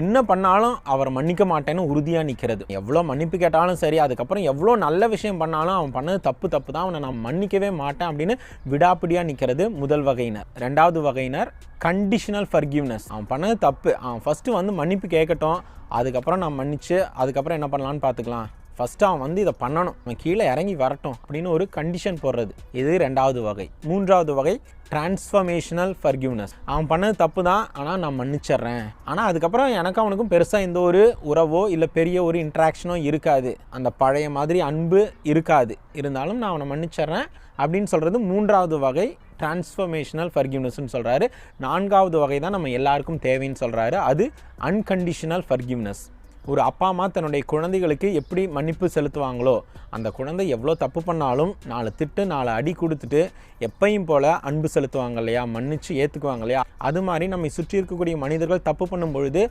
என்ன பண்ணாலும் அவரை மன்னிக்க மாட்டேன்னு உறுதியாக நிற்கிறது எவ்வளோ மன்னிப்பு கேட்டாலும் சரி அதுக்கப்புறம் எவ்வளோ நல்ல விஷயம் பண்ணாலும் அவன் பண்ணது தப்பு தப்பு தான். அவனை நான் மன்னிக்கவே மாட்டேன் அப்படின்னு விடாப்பிடியாக நிற்கிறது முதல் வகையினர். ரெண்டாவது வகையினர் கண்டிஷனல் ஃபர்கிவ்னஸ் அவன் பண்ணது தப்பு. அவன் ஃபஸ்ட்டு வந்து மன்னிப்பு கேட்கட்டும். அதுக்கப்புறம் நான் மன்னிச்சு அதுக்கப்புறம் என்ன பண்ணலான்னு பார்த்துக்கலாம். ஃபஸ்ட்டு அவன் வந்து இதை பண்ணணும். அவன் கீழே இறங்கி வரட்டும் அப்படின்னு ஒரு கண்டிஷன் போடுறது. இது ரெண்டாவது வகை. மூன்றாவது வகை டிரான்ஸ்ஃபர்மேஷனல் ஃபர்கிவ்னஸ் அவன் பண்ணது தப்பு தான் ஆனால் நான் மன்னிச்சிட்றேன். ஆனால் அதுக்கப்புறம் எனக்கு அவனுக்கும் பெருசாக எந்த ஒரு உறவோ இல்லை பெரிய ஒரு இன்ட்ராக்ஷனோ இருக்காது. அந்த பழைய மாதிரி அன்பு இருக்காது. இருந்தாலும் நான் அவனை மன்னிச்சிட்றேன் அப்படின்னு சொல்கிறது மூன்றாவது வகை டிரான்ஸ்ஃபர்மேஷனல் ஃபர்கிவ்னஸ்னு சொல்கிறாரு நான்காவது வகை தான் நம்ம எல்லாருக்கும் தேவைன்னு சொல்கிறாரு அது அன்கண்டிஷனல் ஃபர்கிவ்னஸ் ஒரு அப்பா அம்மா தன்னுடைய குழந்தைகளுக்கு எப்படி மன்னிப்பு செலுத்துவாங்களோ அந்த குழந்தை எவ்வளோ தப்பு பண்ணாலும் நாலு திட்டு நாலு அடி கொடுத்துட்டு எப்பையும் போல் அன்பு செலுத்துவாங்க இல்லையா? மன்னிச்சு ஏற்றுக்குவாங்க இல்லையா? அது மாதிரி நம்மை சுற்றி இருக்கக்கூடிய மனிதர்கள் தப்பு பண்ணும் பொழுது